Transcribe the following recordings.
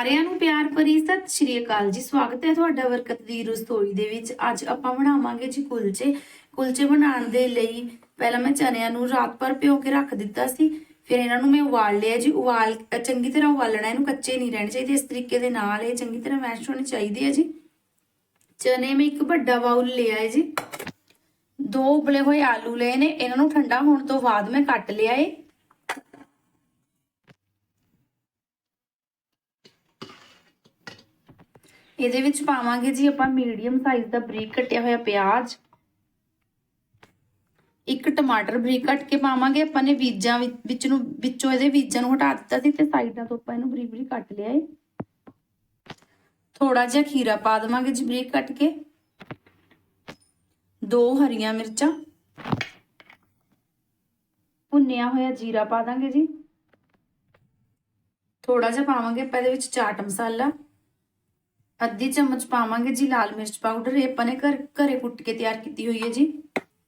ਸਾਰਿਆਂ ਨੂੰ ਪਿਆਰ ਭਰੀ ਸਤਿ ਸ਼੍ਰੀ ਅਕਾਲ ਜੀ। ਸਵਾਗਤ ਹੈ ਤੁਹਾਡਾ ਬਰਕਤ ਦੀ ਰਸੋਈ ਦੇ ਵਿੱਚ। ਅੱਜ ਆਪਾਂ ਬਣਾਵਾਂਗੇ ਜੀ ਕੁਲਚੇ। ਕੁਲਚੇ ਬਣਾਉਣ ਦੇ ਲਈ ਪਹਿਲਾਂ ਮੈਂ ਚਨਿਆਂ ਨੂੰ ਰਾਤ ਭਰ ਭਿਓ ਕੇ ਰੱਖ ਦਿੱਤਾ ਸੀ। ਫਿਰ ਇਹਨਾਂ ਨੂੰ ਮੈਂ ਉਬਾਲ ਲਿਆ ਜੀ। ਉਬਾਲ, ਚੰਗੀ ਤਰ੍ਹਾਂ ਉਬਾਲਣਾ, ਇਹਨੂੰ ਕੱਚੇ ਨਹੀਂ ਰਹਿਣੇ ਚਾਹੀਦੇ। ਇਸ ਤਰੀਕੇ ਦੇ ਨਾਲ ਇਹ ਚੰਗੀ ਤਰ੍ਹਾਂ ਮੈਸ਼ ਹੋਣੇ ਚਾਹੀਦੇ ਆ ਜੀ। ਚਨੇ ਮੈਂ ਇੱਕ ਵੱਡਾ ਬਾਉਲ ਲਿਆ ਹੈ ਜੀ। ਦੋ ਉਬਲੇ ਹੋਏ ਆਲੂ ਲਏ ਨੇ। ਇਹਨਾਂ ਨੂੰ ਠੰਡਾ ਹੋਣ ਤੋਂ ਬਾਅਦ ਮੈਂ ਕੱਟ ਲਿਆ ਏ। ਇਹਦੇ ਵਿੱਚ ਪਾਵਾਂਗੇ ਜੀ ਆਪਾਂ ਮੀਡੀਅਮ ਸਾਈਜ਼ ਦਾ ਬਰੀਕ ਕੱਟਿਆ ਹੋਇਆ ਪਿਆਜ਼। ਇੱਕ ਟਮਾਟਰ ਬਰੀਕ ਕੱਟ ਕੇ ਪਾਵਾਂਗੇ, ਆਪਾਂ ਨੇ ਬੀਜਾਂ ਵਿੱਚ ਨੂੰ ਵਿੱਚੋਂ ਇਹਦੇ ਬੀਜਾਂ ਨੂੰ ਹਟਾ ਦਿੱਤਾ ਸੀ ਤੇ ਸਾਈਡਾਂ ਤੋਂ ਆਪਾਂ ਇਹਨੂੰ ਬਰੀਕ ਬਰੀਕ ਕੱਟ ਲਿਆ ਏ। ਥੋੜਾ ਜਿਹਾ ਖੀਰਾ ਪਾ ਦੇਵਾਂਗੇ ਜੀ ਬਰੀਕ ਕੱਟ ਕੇ। ਦੋ ਹਰੀਆਂ ਮਿਰਚਾਂ। ਭੁੰਨਿਆ ਹੋਇਆ ਜੀਰਾ ਪਾ ਦਾਂਗੇ ਜੀ। ਥੋੜਾ ਜਿਹਾ ਪਾਵਾਂਗੇ ਆਪਾਂ ਇਹਦੇ ਵਿੱਚ ਚਾਟ ਮਸਾਲਾ। ਅੱਧੀ ਚਮਚ ਪਾਵਾਂਗੇ ਜੀ ਲਾਲ ਮਿਰਚ ਪਾਊਡਰ ਇਹ ਆਪਾਂ ਨੇ ਘਰ, ਘਰੇ ਕੁੱਟ ਕੇ ਤਿਆਰ ਕੀਤੀ ਹੋਈ ਹੈ ਜੀ।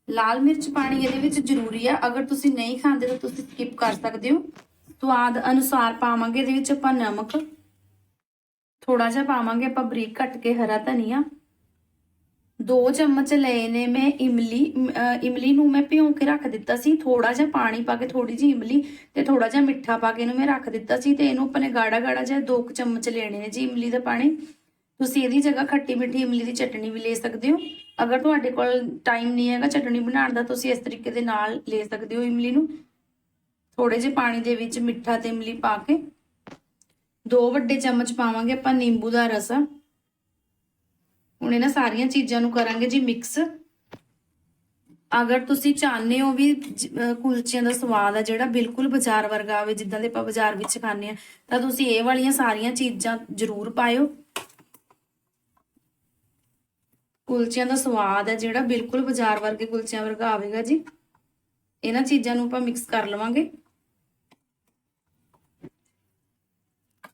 ਲਾਲ ਮਿਰਚ ਪਾਣੀ ਇਹਦੇ ਵਿੱਚ ਜ਼ਰੂਰੀ ਆ। ਅਗਰ ਤੁਸੀਂ ਨਹੀਂ ਖਾਂਦੇ ਤਾਂ ਤੁਸੀਂ ਸਕਿਪ ਕਰ ਸਕਦੇ ਹੋ। ਸਵਾਦ ਅਨੁਸਾਰ ਪਾਵਾਂਗੇ, ਇਹਦੇ ਵਿੱਚ ਆਪਾਂ ਨਮਕ। ਥੋੜਾ ਜਿਹਾ ਪਾਵਾਂਗੇ ਆਪਾਂ ਬਰੀਕ ਕੱਟ ਕੇ ਹਰਾ ਧਨੀਆ। ਦੋ ਚਮਚ ਲਏ ਨੇ ਮੈਂ ਇਮਲੀ। ਇਮਲੀ ਨੂੰ ਮੈਂ ਭਿਉਂ ਕੇ ਰੱਖ ਦਿੱਤਾ ਸੀ। ਥੋੜਾ ਜਿਹਾ ਪਾਣੀ ਪਾ ਕੇ ਥੋੜੀ ਜਿਹੀ ਇਮਲੀ ਤੇ ਥੋੜਾ ਜਿਹਾ ਮਿੱਠਾ ਪਾ ਕੇ ਇਹਨੂੰ ਮੈਂ ਰੱਖ ਦਿੱਤਾ ਸੀ ਤੇ ਇਹਨੂੰ ਆਪਾਂ ਨੇ ਗਾੜਾ ਗਾੜਾ ਜਿਹਾ ਦੋ ਕੁ ਚਮਚ ਲੈਣੇ ਨੇ ਜੀ ਇਮਲੀ ਦਾ ਪਾਣੀ। ਤੁਸੀਂ ਇਹਦੀ ਜਗ੍ਹਾ ਖੱਟੀ ਮਿੱਠੀ ਇਮਲੀ ਦੀ ਚਟਣੀ ਵੀ ਲੈ ਸਕਦੇ ਹੋ। ਅਗਰ ਤੁਹਾਡੇ ਕੋਲ ਟਾਈਮ ਨਹੀਂ ਹੈਗਾ ਚਟਣੀ ਬਣਾਉਣ ਦਾ, ਤੁਸੀਂ ਇਸ ਤਰੀਕੇ ਦੇ ਨਾਲ ਲੈ ਸਕਦੇ ਹੋ ਇਮਲੀ ਨੂੰ। ਥੋੜੇ ਜਿਹੇ ਪਾਣੀ ਦੇ ਵਿੱਚ ਮਿੱਠਾ ਤੇ ਇਮਲੀ ਪਾ ਕੇ। ਦੋ ਵੱਡੇ ਚਮਚ ਪਾਵਾਂਗੇ ਆਪਾਂ ਨਿੰਬੂ ਦਾ ਰਸ। ਹੁਣ ਇਹਨਾਂ ਸਾਰੀਆਂ ਚੀਜ਼ਾਂ ਨੂੰ ਕਰਾਂਗੇ ਜੀ ਮਿਕਸ ਅਗਰ ਤੁਸੀਂ ਚਾਹੁੰਦੇ ਹੋ ਵੀ ਕੁਲਚਿਆਂ ਦਾ ਸਵਾਦ ਆ ਜਿਹੜਾ ਬਿਲਕੁਲ ਬਾਜ਼ਾਰ ਵਰਗਾ ਆਵੇ, ਜਿੱਦਾਂ ਦੇ ਆਪਾਂ ਬਾਜ਼ਾਰ ਵਿੱਚ ਖਾਂਦੇ ਆ ਤਾਂ ਤੁਸੀਂ ਇਹ ਵਾਲੀਆਂ ਸਾਰੀਆਂ ਚੀਜ਼ਾਂ ਜ਼ਰੂਰ ਪਾਇਓ। ਕੁਲਚਿਆਂ ਦਾ ਸਵਾਦ ਹੈ ਜਿਹੜਾ ਬਿਲਕੁਲ ਬਾਜ਼ਾਰ ਵਰਗੇ ਕੁਲਚਿਆਂ ਵਰਗਾ ਆਵੇਗਾ ਜੀ। ਇਹਨਾਂ ਚੀਜ਼ਾਂ ਨੂੰ ਆਪਾਂ ਮਿਕਸ ਕਰ ਲਵਾਂਗੇ।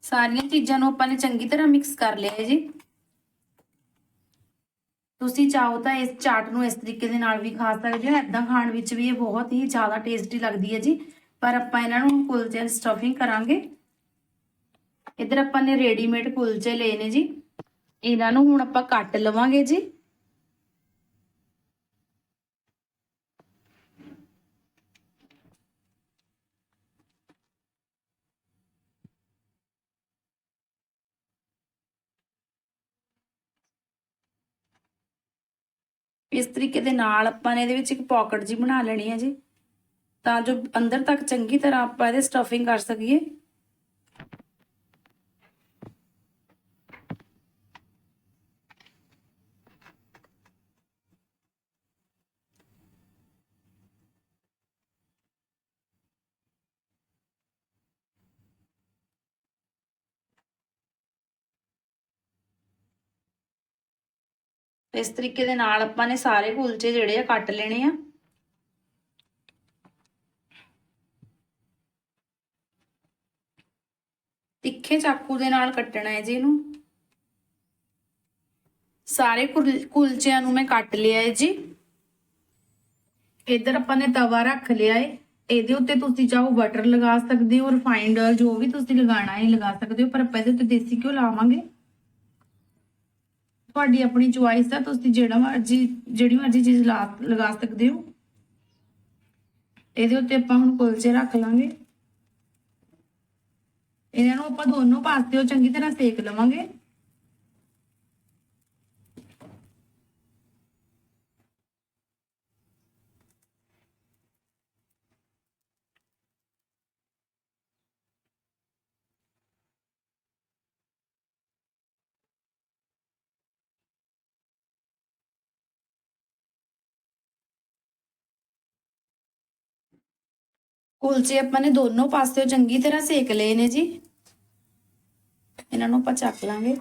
ਸਾਰੀਆਂ ਚੀਜ਼ਾਂ ਨੂੰ ਆਪਾਂ ਨੇ ਚੰਗੀ ਤਰ੍ਹਾਂ ਮਿਕਸ ਕਰ ਲਿਆ ਹੈ ਜੀ। ਤੁਸੀਂ ਚਾਹੋ ਤਾਂ ਇਸ ਚਾਟ ਨੂੰ ਇਸ ਤਰੀਕੇ ਦੇ ਨਾਲ ਵੀ ਖਾ ਸਕਦੇ ਹੋ। ਐਦਾਂ ਖਾਣ ਵਿੱਚ ਵੀ ਇਹ ਬਹੁਤ ਹੀ ਜ਼ਿਆਦਾ ਟੇਸਟੀ ਲੱਗਦੀ ਹੈ ਜੀ। ਪਰ ਆਪਾਂ ਇਹਨਾਂ ਨੂੰ ਕੁਲਚੇ ਦੀ ਸਟਫਿੰਗ ਕਰਾਂਗੇ। ਇਧਰ ਆਪਾਂ ਨੇ ਰੈਡੀਮੇਡ ਕੁਲਚੇ ਲਏ ਨੇ ਜੀ। ਇਹਨਾਂ ਨੂੰ ਹੁਣ ਆਪਾਂ ਕੱਟ ਲਵਾਂਗੇ ਜੀ। ਇਸ ਤਰੀਕੇ ਦੇ ਨਾਲ ਆਪਾਂ ਨੇ ਇਹਦੇ ਵਿੱਚ ਇੱਕ ਪਾਕਟ ਜੀ ਬਣਾ ਲੈਣੀ ਹੈ ਜੀ। ਤਾਂ ਜੋ ਅੰਦਰ ਤੱਕ ਚੰਗੀ ਤਰ੍ਹਾਂ ਆਪਾਂ ਇਹਦੇ ਸਟਫਿੰਗ ਕਰ ਸਕੀਏ। ਇਸ ਤਰੀਕੇ ਦੇ ਨਾਲ ਆਪਾਂ ਨੇ ਸਾਰੇ ਕੁਲਚੇ ਜਿਹੜੇ ਆ ਕੱਟ ਲੈਣੇ ਆ। ਤਿੱਖੇ ਚਾਕੂ ਦੇ ਨਾਲ ਕੱਟਣਾ ਹੈ ਜੀ ਇਹਨੂੰ। ਸਾਰੇ ਕੁਲ- ਕੁਲਚਿਆਂ ਨੂੰ ਮੈਂ ਕੱਟ ਲਿਆ ਹੈ ਜੀ। ਇੱਧਰ ਆਪਾਂ ਨੇ ਤਵਾ ਰੱਖ ਲਿਆ ਹੈ। ਇਹਦੇ ਉੱਤੇ ਤੁਸੀਂ ਚਾਹੋ ਬਟਰ ਲਗਾ ਸਕਦੇ ਹੋ ਰਿਫਾਈਨਡ ਆਇਲ ਜੋ ਵੀ ਤੁਸੀਂ ਲਗਾਣਾ ਹੈ, ਲਗਾ ਸਕਦੇ ਹੋ, ਪਰ ਆਪਾਂ ਇਹਦੇ ਉੱਤੇ ਦੇਸੀ ਘਿਓ ਲਾਵਾਂਗੇ। ਤੁਹਾਡੀ ਆਪਣੀ ਚੁਆਇਸ ਆ ਤੁਸੀਂ ਜਿਹੜਾ ਮਰਜ਼ੀ, ਜਿਹੜੀ ਮਰਜ਼ੀ ਚੀਜ਼ ਲਾ, ਲਗਾ ਸਕਦੇ ਹੋ। ਇਹਦੇ ਉੱਤੇ ਆਪਾਂ ਹੁਣ ਕੁਲਚੇ ਰੱਖ ਲਾਂਗੇ। ਇਹਨਾਂ ਨੂੰ ਆਪਾਂ ਦੋਨੋਂ ਉਹ ਚੰਗੀ ਤਰ੍ਹਾਂ ਸੇਕ ਲਵਾਂਗੇ। ਕੁਲਚੇ ਆਪਾਂ ਨੇ ਦੋਨੋਂ ਪਾਸਿਓਂ ਚੰਗੀ ਤਰ੍ਹਾਂ ਸੇਕ ਲਏ ਨੇ ਜੀ। ਇਹਨਾਂ ਨੂੰ ਆਪਾਂ ਚੱਕ ਲਾਂਗੇ।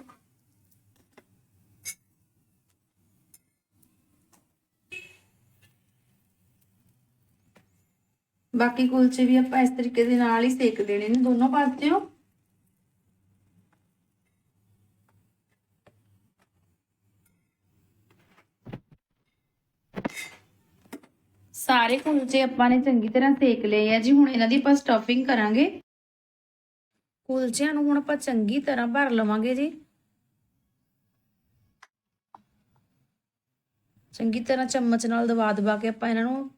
ਬਾਕੀ ਕੁਲਚੇ ਵੀ ਆਪਾਂ ਇਸ ਤਰੀਕੇ ਦੇ ਨਾਲ ਹੀ ਸੇਕ ਦੇਣੇ ਨੇ ਦੋਨੋਂ ਪਾਸਿਓਂ। ਸਾਰੇ ਕੁਲਚੇ ਆਪਾਂ ਨੇ ਚੰਗੀ ਤਰ੍ਹਾਂ ਸੇਕ ਲਏ ਆ ਜੀ, ਹੁਣ ਇਹਨਾਂ ਦੀ ਆਪਾਂ ਸਟਫਿੰਗ ਕਰਾਂਗੇ। ਕੁਲਚਿਆਂ ਨੂੰ ਹੁਣ ਆਪਾਂ ਚੰਗੀ ਤਰ੍ਹਾਂ ਭਰ ਲਵਾਂਗੇ ਜੀ। ਚੰਗੀ ਤਰ੍ਹਾਂ ਚਮਚ ਨਾਲ ਦਬਾ ਦਬਾ ਕੇ ਆਪਾਂ ਇਹਨਾਂ ਨੂੰ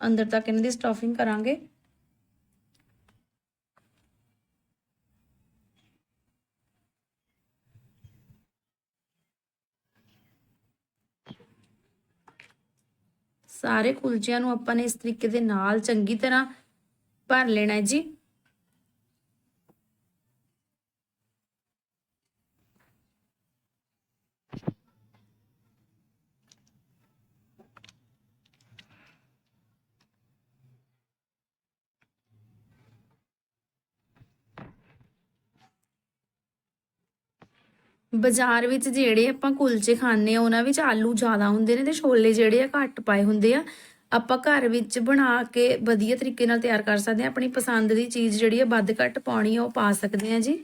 ਅੰਦਰ ਤੱਕ ਇਹਨਾਂ ਦੀ ਸਟਫਿੰਗ ਕਰਾਂਗੇ। ਸਾਰੇ ਕੁਲਚਿਆਂ ਨੂੰ ਆਪਾਂ ਨੇ ਇਸ ਤਰੀਕੇ ਦੇ ਨਾਲ ਚੰਗੀ ਤਰ੍ਹਾਂ ਭਰ ਲੈਣਾ ਜੀ। ਬਾਜ਼ਾਰ ਵਿੱਚ ਜਿਹੜੇ ਆਪਾਂ ਕੁਲਚੇ ਖਾਂਦੇ ਆ ਉਹਨਾਂ ਵਿੱਚ ਆਲੂ ਜ਼ਿਆਦਾ ਹੁੰਦੇ ਨੇ ਤੇ ਛੋਲੇ ਜਿਹੜੇ ਆ ਘੱਟ ਪਾਏ ਹੁੰਦੇ ਆ। ਆਪਾਂ ਘਰ ਵਿੱਚ ਬਣਾ ਕੇ ਵਧੀਆ ਤਰੀਕੇ ਨਾਲ ਤਿਆਰ ਕਰ ਸਕਦੇ ਆ ਆਪਣੀ ਪਸੰਦ ਦੀ ਚੀਜ਼ ਜਿਹੜੀ ਆ, ਵੱਧ ਘੱਟ ਪਾਉਣੀ ਆ, ਉਹ ਪਾ ਸਕਦੇ ਆ ਜੀ।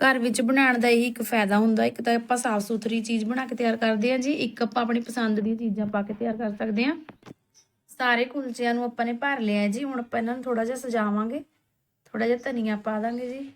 ਘਰ ਵਿੱਚ ਬਣਾਉਣ ਦਾ ਇਹੀ ਇੱਕ ਫਾਇਦਾ ਹੁੰਦਾ। ਇੱਕ ਤਾਂ ਆਪਾਂ ਸਾਫ਼ ਸੁਥਰੀ ਚੀਜ਼ ਬਣਾ ਕੇ ਤਿਆਰ ਕਰਦੇ ਆ ਜੀ। ਇੱਕ ਆਪਾਂ ਆਪਣੀ ਪਸੰਦ ਦੀਆਂ ਚੀਜ਼ਾਂ ਪਾ ਕੇ ਤਿਆਰ ਕਰ ਸਕਦੇ ਆ ਸਾਰੇ ਕੁਲਚਿਆਂ ਨੂੰ ਆਪਾਂ ਨੇ ਭਰ ਲਿਆ ਜੀ। ਹੁਣ ਆਪਾਂ ਇਹਨਾਂ ਨੂੰ ਥੋੜਾ ਜਿਹਾ ਸਜਾਵਾਂਗੇ। ਥੋੜਾ ਜਿਹਾ ਧਨੀਆ ਪਾ ਦਾਂਗੇ ਜੀ।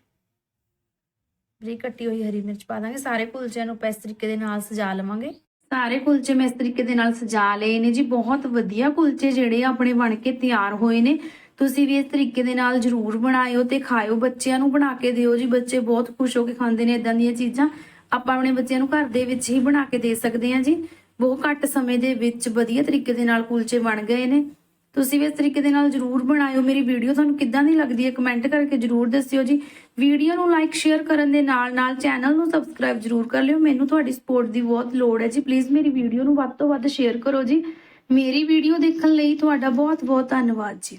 ਬਰੀਕ ਕੱਟੀ ਹੋਈ ਹਰੀ ਮਿਰਚ ਪਾ ਦਾਂਗੇ। ਸਾਰੇ ਕੁਲਚਿਆਂ ਨੂੰ ਇਸ ਤਰੀਕੇ ਦੇ ਨਾਲ ਸਜਾ ਲਵਾਂਗੇ। ਸਾਰੇ ਕੁਲਚੇ ਮੈਂ ਇਸ ਤਰੀਕੇ ਦੇ ਨਾਲ ਸਜਾ ਲਏ ਨੇ ਜੀ। ਬਹੁਤ ਵਧੀਆ ਕੁਲਚੇ ਜਿਹੜੇ ਆਪਣੇ ਬਣ ਕੇ ਤਿਆਰ ਹੋਏ ਨੇ। ਤੁਸੀਂ ਵੀ ਇਸ ਤਰੀਕੇ ਦੇ ਨਾਲ ਜਰੂਰ ਬਣਾਇਓ ਤੇ ਖਾਇਓ। ਬੱਚਿਆਂ ਨੂੰ ਬਣਾ ਕੇ ਦਿਓ ਜੀ। ਬੱਚੇ ਬਹੁਤ ਖੁਸ਼ ਹੋ ਕੇ ਖਾਂਦੇ ਨੇ ਇਦਾਂ ਦੀਆਂ ਚੀਜ਼ਾਂ। ਆਪਾਂ ਆਪਣੇ ਬੱਚਿਆਂ ਨੂੰ ਘਰ ਦੇ ਵਿੱਚ ਹੀ ਬਣਾ ਕੇ ਦੇ ਸਕਦੇ ਹਾਂ ਜੀ। ਬਹੁਤ ਘੱਟ ਸਮੇਂ ਦੇ ਵਿੱਚ ਵਧੀਆ ਤਰੀਕੇ ਦੇ ਨਾਲ ਕੁਲਚੇ ਬਣ ਗਏ ਨੇ। ਤੁਸੀਂ ਵੀ ਇਸ ਤਰੀਕੇ ਦੇ ਨਾਲ ਜਰੂਰ ਬਣਾਇਓ। ਮੇਰੀ ਵੀਡੀਓ ਤੁਹਾਨੂੰ ਕਿੱਦਾਂ ਦੀ ਲੱਗਦੀ ਹੈ ਕਮੈਂਟ ਕਰਕੇ ਜਰੂਰ ਦੱਸਿਓ ਜੀ। ਵੀਡੀਓ ਨੂੰ ਲਾਈਕ ਸ਼ੇਅਰ ਕਰਨ ਦੇ ਨਾਲ ਨਾਲ ਚੈਨਲ ਨੂੰ ਸਬਸਕ੍ਰਾਈਬ ਜਰੂਰ ਕਰ ਲਿਓ। ਮੈਨੂੰ ਤੁਹਾਡੀ ਸਪੋਰਟ ਦੀ ਬਹੁਤ ਲੋੜ ਹੈ ਜੀ। ਪਲੀਜ਼ ਮੇਰੀ ਵੀਡੀਓ ਨੂੰ ਵੱਧ ਤੋਂ ਵੱਧ ਸ਼ੇਅਰ ਕਰੋ ਜੀ। ਮੇਰੀ ਵੀਡੀਓ ਦੇਖਣ ਲਈ ਤੁਹਾਡਾ ਬਹੁਤ ਬਹੁਤ ਧੰਨਵਾਦ ਜੀ।